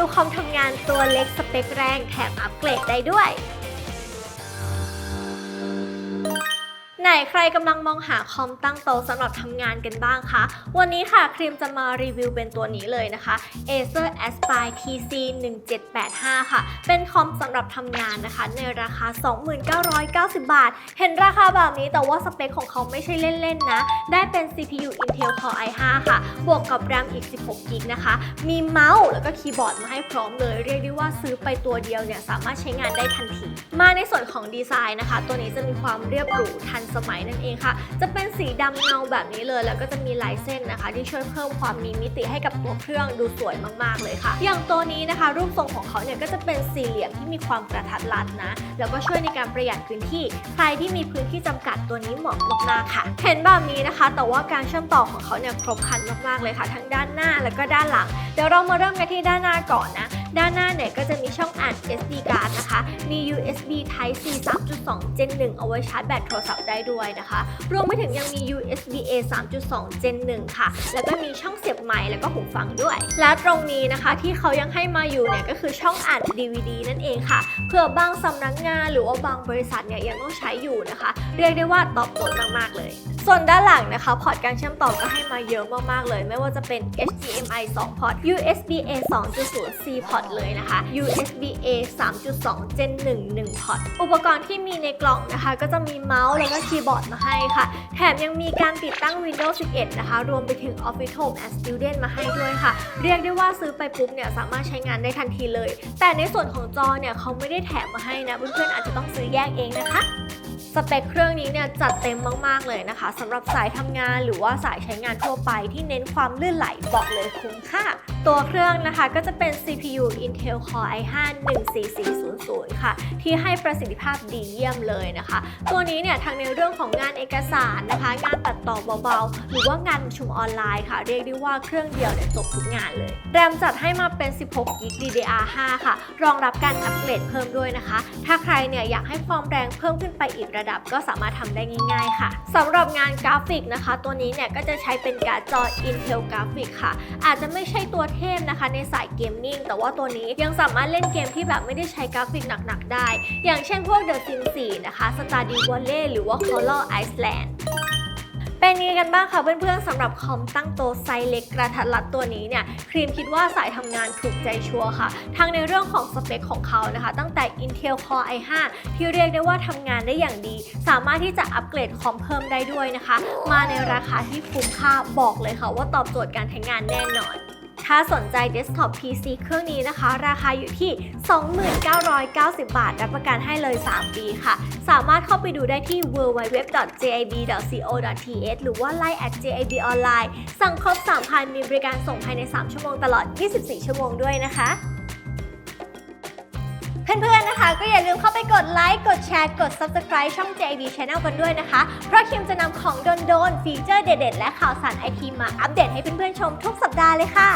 วิวคอมทำงานตัวเล็กสเปคแรงแถมอัปเกรดได้ด้วย นใครกำลังมองหาคอมตั้งโต๊ะสำหรับทำงานกันบ้างคะ วันนี้ค่ะครีมจะมารีวิวเป็นตัวนี้เลยนะคะ Acer Aspire TC 1785 ค่ะ เป็นคอมสำหรับทำงานนะคะ ในราคา 2990 บาท เห็นราคาแบบนี้แต่ว่าสเปคของเขาไม่ใช่เล่นๆนะ ได้เป็น CPU Intel Core i5 ค่ะ บวกกับ RAM อีก 16 g b นะคะ มีเมาส์แล้วก็คีย์บอร์ดมาให้พร้อมเลย เรียกได้ว่าซื้อไปตัวเดียวเนี่ยสามารถใช้งานได้ทันที มาในส่วนของดีไซน์นะคะ ตัวนี้จะมีความเรียบหรูทันสมัยนั่นเองค่ะ จะเป็นสีดำเงาแบบนี้เลย แล้วก็จะมีลายเส้นนะคะ ที่ช่วยเพิ่มความมีมิติให้กับตัวเครื่องดูสวยมากๆเลยค่ะ อย่างตัวนี้นะคะ รูปทรงของเขาเนี่ยก็จะเป็นสี่เหลี่ยมที่มีความกระทัดรัดนะ แล้วก็ช่วยในการประหยัดพื้นที่ ใครที่มีพื้นที่จำกัดตัวนี้เหมาะมากๆค่ะ เห็นแบบนี้นะคะ แต่ว่าการเชื่อมต่อของเขาเนี่ยครบครันมากๆเลยค่ะ ทั้งด้านหน้าแล้วก็ด้านหลัง เดี๋ยวเรามาเริ่มกันที่ด้านหน้าก่อนนะ ด้านหน้าเนี่ยก็จะมีช่อง SD card นะคะ มี USB Type C 3.2 Gen 1 เอาไว้ชาร์จแบตโทรศัพท์ได้ด้วยนะคะ รวมไปถึงยังมี USB A 3.2 Gen 1 ค่ะ แล้วก็มีช่องเสียบไมค์แล้วก็หูฟังด้วย และตรงนี้นะคะที่เขายังให้มาอยู่เนี่ยก็คือช่องอ่าน DVD นั่นเองค่ะเผื่อบางสำนักงานหรือว่าบางบริษัทเนี่ยยังต้องใช้อยู่นะคะ เรียกได้ว่าตอบโจทย์มาก ๆ เลยส่วนด้านหลังนะคะ พอร์ตการเชื่อมต่อก็ให้มาเยอะมากๆเลย ไม่ว่าจะเป็น HDMI 2 พอร์ต USB A 2.0 C พอร์ตเลยนะคะ USB A 3.2 Gen 1 1 พอร์ต อุปกรณ์ที่มีในกล่องนะคะ ก็จะมีเมาส์แล้วก็คีย์บอร์ดมาให้ค่ะ แถมยังมีการติดตั้ง Windows 11 นะคะ รวมไปถึง Office Home and Student มาให้ด้วยค่ะ เรียกได้ว่าซื้อไปปุ๊บเนี่ยสามารถใช้งานได้ทันทีเลย แต่ในส่วนของจอเนี่ยเขาไม่ได้แถมมาให้นะ เพื่อนๆอาจจะต้องซื้อแยกเองนะคะ สเปคเครื่องนี้เนี่ยจัดเต็มมาก ๆ เลยนะคะสำหรับสายทำงานหรือว่าสายใช้งานทั่วไปที่เน้นความลื่นไหลบอกเลยคุ้มค่า ตัวเครื่องนะคะก็จะเป็น CPU Intel Core i5 14400 ค่ะ ที่ให้ประสิทธิภาพดีเยี่ยมเลยนะคะ ตัวนี้เนี่ยทั้งในเรื่องของงานเอกสารนะคะ งานตัดต่อเบาๆ หรือว่างานประชุมออนไลน์ค่ะ เรียกได้ว่าเครื่องเดียวเนี่ยจบทุกงานเลย แรมจัดให้มาเป็น 16 g b DDR5 ค่ะ รองรับการอัปเกรดเพิ่มด้วยนะคะ ถ้าใครเนี่ยอยากให้ความแรงเพิ่มขึ้นไปอีกระดับก็สามารถทำได้ง่าย ๆ ค่ะสำหรับงานกราฟิกนะคะ ตัวนี้เนี่ยก็จะใช้เป็นการ์ดจอ Intel Graphic ค่ะ อาจจะไม่ใช่ตัวเทพนะคะ ในสายเกมมิ่งแต่ว่าตัวนี้ยังสามารถเล่นเกมที่แบบไม่ได้ใช้กราฟิกหนักๆได้ อย่างเช่นพวก The Sims 4 นะคะ Stardew Valley หรือว่า Color Island เป็นยังไงกันบ้างคะเพื่อนๆสำหรับคอมตั้งโต๊ะไซส์เล็กกระทัดรัดตัวนี้เนี่ยครีมคิดว่าสายทำงานถูกใจชัวร์ค่ะ ทั้งในเรื่องของสเปคของเขานะคะ ตั้งแต่ Intel Core i5 ที่เรียกได้ว่าทำงานได้อย่างดี สามารถที่จะอัปเกรดคอมเพิ่มได้ด้วยนะคะ มาในราคาที่คุ้มค่าบอกเลยค่ะว่าตอบโจทย์การใช้งานแน่นอน ถ้าสนใจ Desktop PC เครื่องนี้นะคะ ราคาอยู่ที่ 2990 บาท รับประกันให้เลย 3 ปีค่ะ สามารถเข้าไปดูได้ที่ www.jib.co.th หรือว่า Line at jib online สั่งครบ 3,000 มีบริการส่งภายใน 3 ชั่วโมงตลอด 24 ชั่วโมงด้วยนะคะ เพื่อนๆนะคะ ก็อย่าลืมเข้าไปกดไลค์กด ชร์ กด Subscribe ช่อง JB Channel กันด้วยนะคะ เพราะคิมจะนำของโดนๆฟีเจอร์เด็ดๆ และข่าวสารไอทีมาอัปเดตให้เพื่อนๆชมทุกสัปดาห์เลยค่ะ